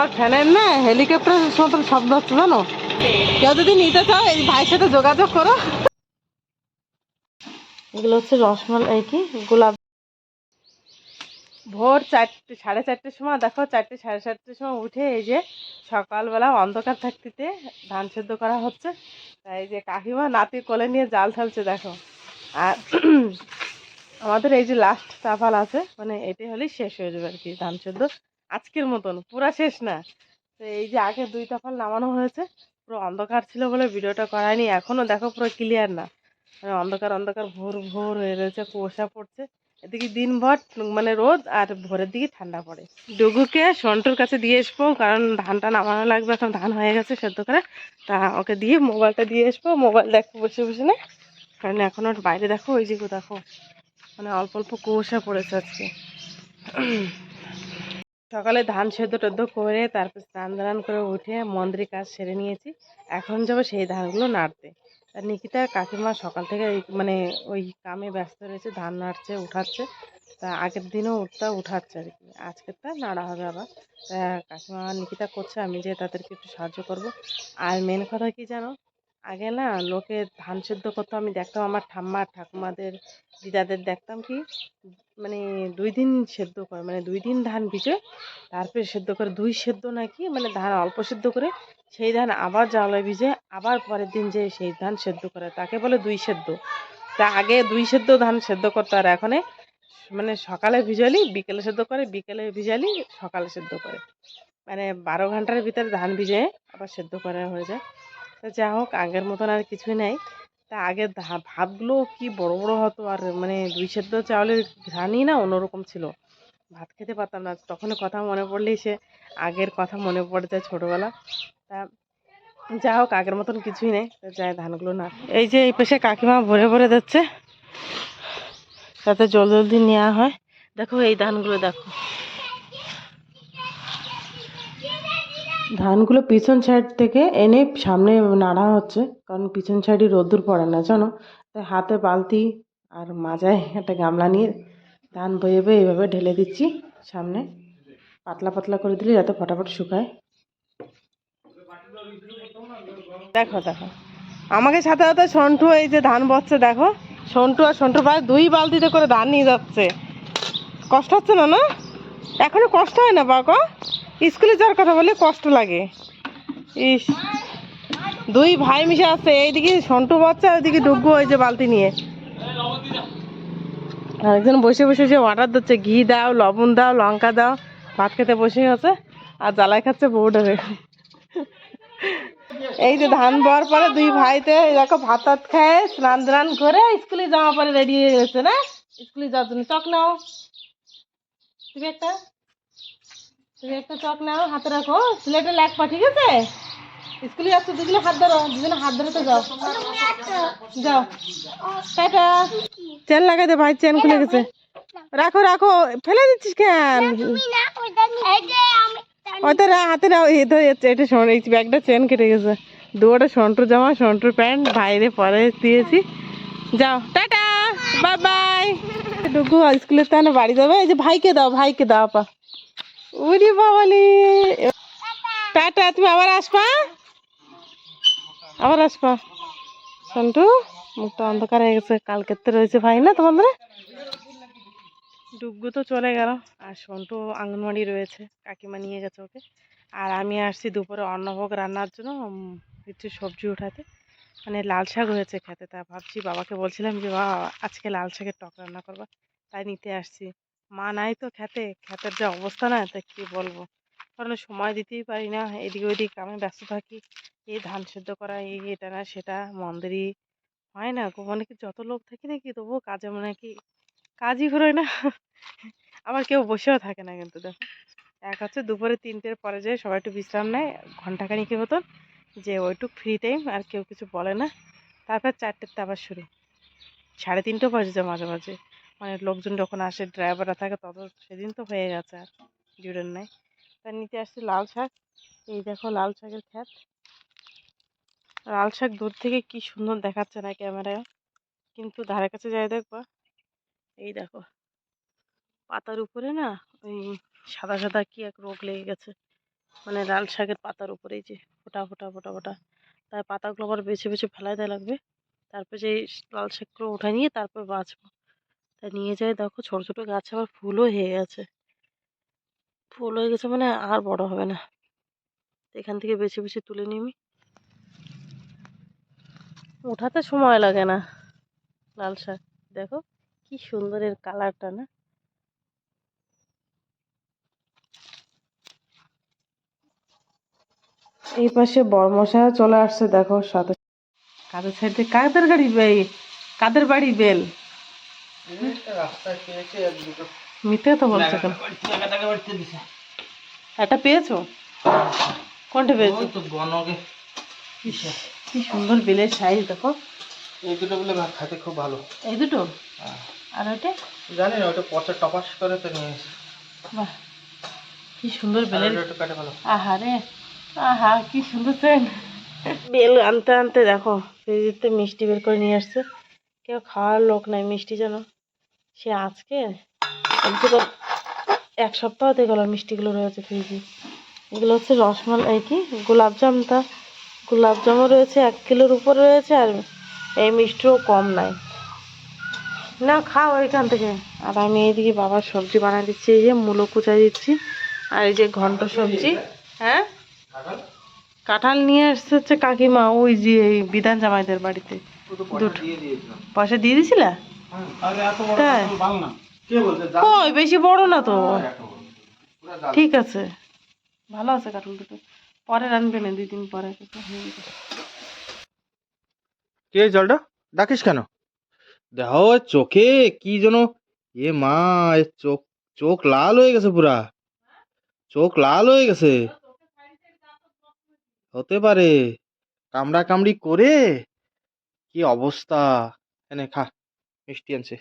আমার ফ্যানের না হেলিকপ্টারের মতন শব্দ হচ্ছে জানো? কেউ যদি নিতে চাও, এই ভাইয়ের সাথে যোগাযোগ করো। এগুলো হচ্ছে কি? গোলাপ। ভোর চারটে, সাড়ে চারটের সময়, দেখো চারটে, সাড়ে চারটের সময় উঠে এই যে সকালবেলা অন্ধকার থাকতে ধান সেদ্ধ করা হচ্ছে। তাই এই যে কাকিমা নাতি কোলে নিয়ে জাল ফেলছে, দেখো। আর আমাদের এই যে লাস্ট তাফাল আছে মানে এটাই হলেই শেষ হয়ে যাবে আর কি ধান সেদ্ধ। আজকের মতন, পুরা শেষ না। তো এই যে আগে দুই তাফাল নামানো হয়েছে, পুরো অন্ধকার ছিল বলে ভিডিওটা করায়নি এখনও দেখো পুরো ক্লিয়ার না। মানে অন্ধকার অন্ধকার, ভোর ভোর হয়ে রয়েছে, কুয়াশা পড়ছে। এদিকে দিনভর মানে রোদ আর ভোরের দিকে ঠান্ডা পড়ে। ডুগুকে সন্টুর কাছে দিয়ে আসব কারণ ধানটা নামানো লাগবে, এখন ধান হয়ে গেছে সেদ্ধ করে। তা ওকে দিয়ে মোবাইলটা দিয়ে আসব মোবাইল দেখো বসে বসে না। কারণ এখন ওর বাইরে দেখো, ওই যে দেখো মানে অল্প অল্প কুয়াশা পড়েছে আজকে। সকালে ধান সেদ্ধ টেদ্ধ করে তারপর স্নান দান করে উঠে মন্দিরে কাজ সেরে নিয়েছি। এখন যাব সেই ধানগুলো নাড়তে। আর নিকিতা কাকিমা সকাল থেকে মানে ওই কামে ব্যস্ত রয়েছে, ধান নাড়ছে, উঠাচ্ছে। তা আগের দিনও উঠতা উঠাচ্ছে আর কি। আজকেরটা নাড়া হবে আবার। তা কাকিমা নিকিতা করছে, আমি যে তাদেরকে একটু সাহায্য করব। আর মেন কথা কি জানো? আগে না লোকে ধান সেদ্ধ করতো। আমি দেখতাম আমার ঠাম্মা ঠাকুমাদের, দিদাদের দেখতাম কি মানে দুই দিন সেদ্ধ করে মানে দুই দিন ধান ভিজে, তারপরে সেদ্ধ করে, দুই সেদ্ধ নাকি মানে ধান অল্প সেদ্ধ করে, সেই ধান আবার জলে ভিজে, আবার পরের দিন যে সেই ধান সেদ্ধ করে, তাকে বলে দুই সেদ্ধ। তা আগে দুই সেদ্ধ ধান সেদ্ধ করতো আর এখানে মানে সকালে ভিজালি, বিকেলে সেদ্ধ করে, বিকেলে ভিজালি, সকালে সেদ্ধ করে। মানে বারো ঘণ্টার ভিতরে ধান ভিজে আবার সেদ্ধ করা হয়ে যায়। তা যা হোক, আগের মতন আর কিছুই নাই। তা আগে ধা- ভাতগুলো কি বড় বড় হতো আর মানে দুই সেদ্ধ চাউলের ঘ্রাণই না অন্যরকম ছিল। ভাত খেতে পারতাম না। তখন কথা মনে পড়লেই সে আগের কথা মনে পড়ে যায় ছোটোবেলা। তা যা হোক, আগের মতন কিছুই নেই। তা যাই, ধানগুলো না। এই যে এই পাশে কাকিমা ভরে ভরে দিচ্ছে। জলদি জলদি নেওয়া হয়। দেখো এই ধানগুলো, দেখো। ধানগুলো পিছন সাইড থেকে এনে সামনে নাড়া হচ্ছে, কারণ পিছন সাইডে রোদ্দুর পড়ে না, জানো? তাই হাতে বালতি আর মাজায় একটা গামলা নিয়ে ধান বয়ে বয়ে এইভাবে ঢেলে দিচ্ছি সামনে। পাতলা পাতলা করে দিলে যাতে ফটাফট শুকায়। দেখো দেখো। আমাকে সাথে সাথে সন্টু এই যে ধান বচ্ছে, দেখো। সন্টু আর সন্টু ভাই দুই বালতিতে করে ধান নিয়ে যাচ্ছে। কষ্ট হচ্ছে না না? এখনও কষ্ট হয় না বাবা স্কুলে যাওয়ার কথা বলে কষ্ট লাগে। ইস, দুই ভাই মিশে আছে, এইদিকে সন্টু বাচ্চা, ওইদিকে ওই যে বালতি নিয়ে। আরেকজন বসে বসে সে অর্ডার দিচ্ছে, ঘি দাও, লবণ দাও, লঙ্কা দাও, ভাত খেতে বসে আছে, আর জ্বালাই খাচ্ছে বউ বউডারে এই যে ধান বর পরে দুই ভাইতে দেখো ভাত টাত খায়, স্নান ধান করে স্কুলে যাওয়া পরে রেডি হয়ে গেছে না? স্কুলে যাওয়ার জন্য চক নাও। তুমি একটা তুমি একটা চক নাও হাতে রাখো। সিলেটে লেখবা ঠিক আছে? স্কুলে যাচ্ছ দুজনে হাত ধরো দুজনে হাত ধরে তো যাও। যাও। টাটা। চেন লাগাই দে ভাই চেন খুলে গেছে। রাখো রাখো ফেলে দিচ্ছিস কেন? ওইটা রা- হাতে নাও এই তো এটা এটা শোন এই ব্যাগটা চেন কেটে গেছে। দুটো সন্টুর জামা সন্টুর প্যান্ট বাইরে পরে দিয়েছি। যাও টাটা বাই বাই। ডুগু স্কুলের তাহলে বাড়ি যাবে? এই যে ভাইকে দাও ভাইকে দাও আপা। উরি বাবালি। টাটা তুমি আবার আসবা? আবার আসবা। সন্টু, মুখটা অন্ধকার হয়ে গেছে কালকের তো রয়েছে ভাই না তোমাদের? ডুগু তো চলে গেল। আর সন্টু আঙ্গনবাড়ি রয়েছে, কাকিমা নিয়ে গেছে ওকে। আর আমি আসছি দুপুরে অন্নভোগ রান্নার জন্য কিছু সবজি উঠাতে। মানে লাল শাক হয়েছে খেতে, তা ভাবছি বাবাকে বলছিলাম যে, বাবা, আজকে লাল শাকের টক রান্না করবা। তাই নিতে আসছি। মা নাই তো খেতে, খেতের যে অবস্থা না, তা কী বলব? কারণ সময় দিতেই পারি না, এদিকে ওইদিকে আমি ব্যস্ত থাকি। এই ধান সেদ্ধ করা, এই এটা না, সেটা মন্দিরই হয় না মানে কি যত লোক থাকি নাকি, তবুও কাজে মানে কি কাজই ঘুরোয় না। আবার কেউ বসেও থাকে না কিন্তু দেখো। এক হচ্ছে দুপুরে তিনটের পরে যায় সবাই একটু বিশ্রাম নেয় ঘন্টাখানিকের মতন, যে ওইটুক ফ্রি টাইম আর কেউ কিছু বলে না। তারপর চারটের তো আবার শুরু। সাড়ে তিনটেও বাজে যায় মাঝে মাঝে। মানে লোকজন যখন আসে ড্রাইভাররা থাকে, তত সেদিন তো হয়ে গেছে আর জুড়েন নাই তা নিতে আসছি লাল শাক। এই দেখো লাল শাকের খ্যাত লাল শাক দূর থেকে কি সুন্দর দেখাচ্ছে না ক্যামেরায়। কিন্তু ধারে কাছে যাই দেখব, এই দেখো। পাতার উপরে না, ওই সাদা সাদা কি এক রোগ লেগে গেছে। মানে লাল শাকের পাতার উপরে যে ফোটা ফোটা ফোটা ফোটা। তাই পাতাগুলো আবার বেছে বেছে ফেলাই দেওয়া লাগবে। তারপর যে লাল শাকগুলো উঠাই নিয়ে তারপর বাছবো তাই নিয়ে যায়। দেখো ছোট ছোট গাছ আবার ফুলও হয়ে গেছে। ফুল হয়ে গেছে মানে আর বড় হবে না। এখান থেকে বেছে বেছে তুলে নিবি। ওঠাতে সময় লাগে না লাল শাক। দেখো কি সুন্দর এর কালারটা না? এই পাশে বর্মশা চলে আসছে, দেখো সাথে। কাদের সাইডে কাদের গাড়ি কাদের বাড়ি বেল রাস্তায় পেয়েছে এক দুটো মিথ্যে তো বলছো কেন? টাকা একটা পেয়েছ? কোনটা পেয়েছ? কি সুন্দর বেলের সাইজ দেখো। এই দুটো বলে ভাত খেতে খুব ভালো। এই দুটো? হ্যাঁ। আর ওইটা? জানি না ওটা পচা টপাস করে তো নিয়ে এসে বাহ কি সুন্দর বেলের আহারে আহা কি সুন্দর সেন বেল আনতে আনতে দেখো ফ্রিজেতে মিষ্টি বের করে নিয়ে আসছে। কেউ খাওয়ার লোক নাই মিষ্টি যেন। সে আজকে এক সপ্তাহ হতে গেল মিষ্টিগুলো রয়েছে ফ্রিজে। এগুলো হচ্ছে রসমালাই এই কি? গোলাপজামটা গোলাপজামও রয়েছে এক কিলোর উপর রয়েছে আর এই মিষ্টিও কম নাই। না খাও এখান থেকে। আর আমি এইদিকে বাবার সবজি বানাই দিচ্ছি এই যে মূলো কুচাই দিচ্ছি আর এই যে ঘন্ট সবজি হ্যাঁ? কাঁঠাল? নিয়ে আসছে হচ্ছে কাকিমা ওই যে এই বিধান জামাইদের বাড়িতে। পয়সা দিয়ে দিয়েছিলাম। দিয়ে দিছিলা বড় তাই? কাঁঠাল না। কে বলছে? যা। ওই বেশি বড় না তো। ঠিক আছে। ভালো আছে কাঁঠাল দুটো। পরে রানবে না দুই দিন পরে। কে জলটা? ডাকিস কেন? দেখো চোখে কি যেন এ মা এ চোখ চোখ লাল হয়ে গেছে পুরা। চোখ লাল হয়ে গেছে। হতে পারে। কামড়া কামড়ি করে কি অবস্থা? এনে খা, মিষ্টি আনছে।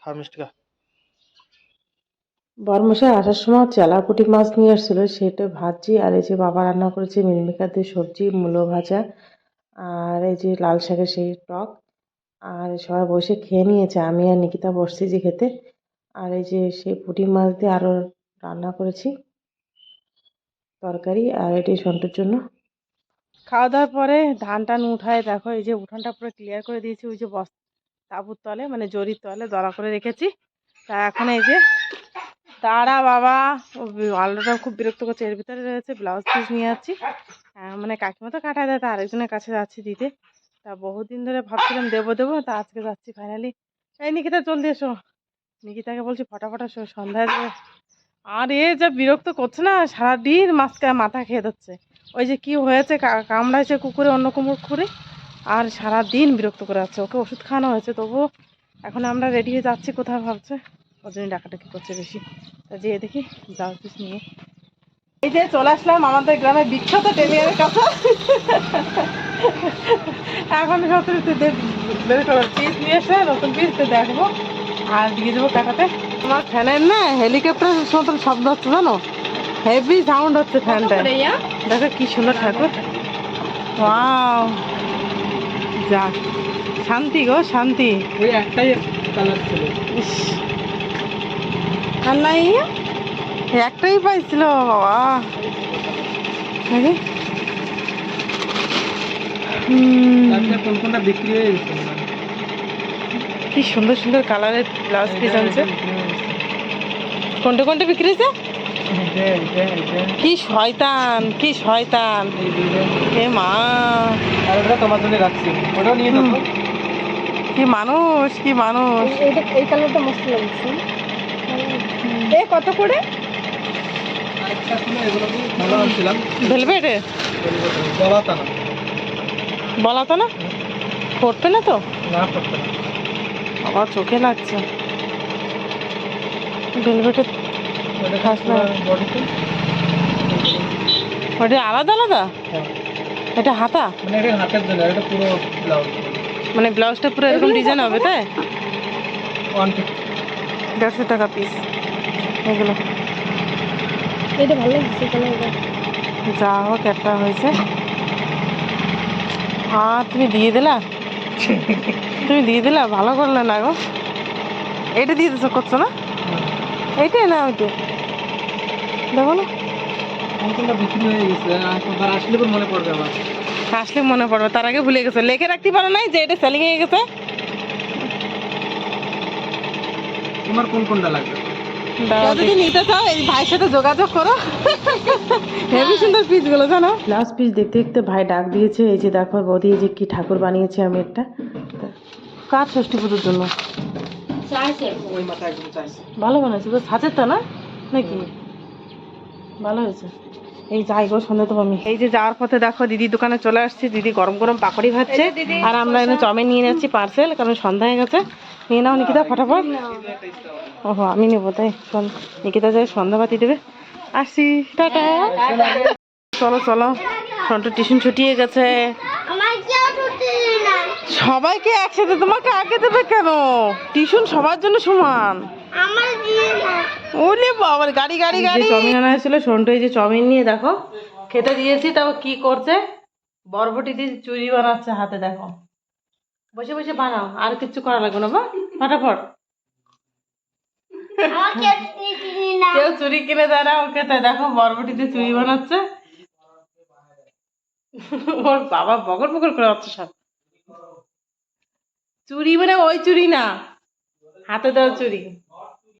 খা বরমশাই, আসার সময় চেলাপুটি মাছ নিয়ে আসছিল। সেটা ভাজি, আর এই যে বাবা রান্না করেছে মিলমিকার দিয়ে সবজি, মূলো ভাজা, আর এই যে লাল শাকের সেই টক। আর সবাই বসে খেয়ে নিয়েছে। আমি আর নিকিতা বসছি যে খেতে। আর এই যে সেই পুঁটি মাছ দিয়ে আরও রান্না করেছি। তরকারি আর এটি সন্টুর জন্য। খাওয়া দাওয়ার পরে ধান টান উঠায়, দেখো এই যে উঠানটা পুরো ক্লিয়ার করে দিয়েছি, ওই যে বস তাবুর তলে মানে জরির তলে দড়া করে রেখেছি। তা এখন এই যে, দাঁড়া বাবা আলুটা খুব বিরক্ত করছে, এর ভিতরে রয়েছে ব্লাউজ পিস নিয়ে যাচ্ছি। মানে কাকিমা তো কাটায় দেয়, তা আরেকজনের কাছে যাচ্ছি দিতে। তা বহুদিন ধরে ভাবছিলাম দেবো দেবো, তা আজকে যাচ্ছি ফাইনালি এই নিকিতা, জলদি এসো। নিকিতাকে বলছি, ফটাফটা সন্ধ্যায় আর এ যা বিরক্ত করছে না? সারাদিন মাছকে মাথা খেয়ে দিচ্ছে ওই যে কি হয়েছে কামড়াইছে কুকুরে, অন্য কুকুরে আর সারাদিন বিরক্ত করে যাচ্ছে। ওকে ওষুধ খাওয়ানো হয়েছে, তবুও এখন আমরা রেডি হয়ে যাচ্ছি কোথায় ভাবছে? ওর জন্য ডাকাডাকি করছে বেশি? তা যেয়ে দেখি ব্লাউজ পিস নিয়ে। এই যে চলে আসলাম আমাদের গ্রামে বিখ্যাত টেলিয়ারের কাছে। এখন সত্যি বের করে পিস নিয়ে এসে নতুন পিস দেখব। আর দিয়ে যাব কাটাতে আমার ফ্যানের না হেলিকপ্টার মতন শব্দ হচ্ছে জানো? হেভি সাউন্ড হচ্ছে ফ্যানটা দেখো কি সুন্দর ঠাকুর। ওয়াও যাক। শান্তি গো শান্তি। ওই একটাই কালার ছিল। ইস। আর নাই একটাই পাইছিল বাবা। দেখি হয়ে কি সুন্দর সুন্দর কালারের ব্লাউজ পিস আনছে। কোনটা কোনটা বিক্রি হয়েছে? কি শয়তান কি শয়তান। হে মা। আর ওটা তোমার জন্য রাখছি। ওটাও নিয়ে যাব কি মানুষ কি মানুষ। এই কালারটা মস্ত লাগছে। এ কত করে? ভেলভেটে গলাতা না বলা তো না তো? না করতে না। আবার চোখে লাগছে। ভেলভেটে ওটা আলাদা আলাদা? হ্যাঁ। এটা হাতা? মানে এটা হাতের জন্য এটা পুরো ব্লাউজ মানে ব্লাউজটা পুরো এরকম ডিজাইন হবে তাই? দেড়শো টাকা পিস এগুলো। এটা ভালো লাগছে যা হোক একটা হয়েছে। হ্যাঁ তুমি দিয়ে দিলা? তুমি দিয়ে দিলা? ভালো করলে না গো। এটা দিয়ে দিছো করছ না? এইটাই না ওইটাই দেখো না। হয়ে আসলে মনে পড়বে আমার আসলে মনে পড়বে তার আগে ভুলে গেছে। লেখে রাখতে পারো নাই যে এটা সেলিং হয়ে গেছে? তোমার কোন কোনটা লাগবে? যদি নিতে চাও এই ভাইয়ের সাথে যোগাযোগ করো। হেভি সুন্দর পিসগুলো জানো? লাস্ট পিস দেখতে দেখতে ভাই ডাক দিয়েছে এই যে দেখো বৌদি যে কি ঠাকুর বানিয়েছে আমি একটা কার ষষ্ঠী পুজোর জন্য? ওই মাথা একদম চাইছে। ভালো বানাইছে তো সাজের তা না? নাকি? ভালো হয়েছে। এই যাই গো সন্ধ্যে তো আমি এই যে যাওয়ার পথে দেখো দিদি দোকানে চলে আসছি। দিদি গরম গরম পাকড়ি ভাজছে। আর আমরা এনে চমে নিয়ে যাচ্ছি পার্সেল কারণ সন্ধ্যা হয়ে গেছে। নিয়ে নাও নিকিতা ফটাফট। ওহো আমি নেব তাই। নিকিতা যাই সন্ধ্যাবাতি দেবে। আসি টাটা। চলো চলো। সন্টু টিউশন ছুটিয়ে গেছে। সবাইকে একসাথে তোমাকে আগে দেবে কেন? টিউশন সবার জন্য সমান। ওলে বাবার গাড়ি গাড়ি গাড়ি। চাউমিন আনা হয়েছিল সন্টু এই যে চাউমিন নিয়ে দেখো খেতে দিয়েছি তাও কি করছে? বরবটি দিয়ে চুরি বানাচ্ছে হাতে দেখো। বসে বসে বানাও আর কিচ্ছু করা লাগবে না বা? ফটাফট। কেউ চুরি কিনে দেয় না ওকে তাই দেখো বরবটিতে চুরি বানাচ্ছে। ওর বাবা বগর বগর করে হচ্ছে সব চুরি মানে ওই চুরি না। হাতে দেওয়া চুরি।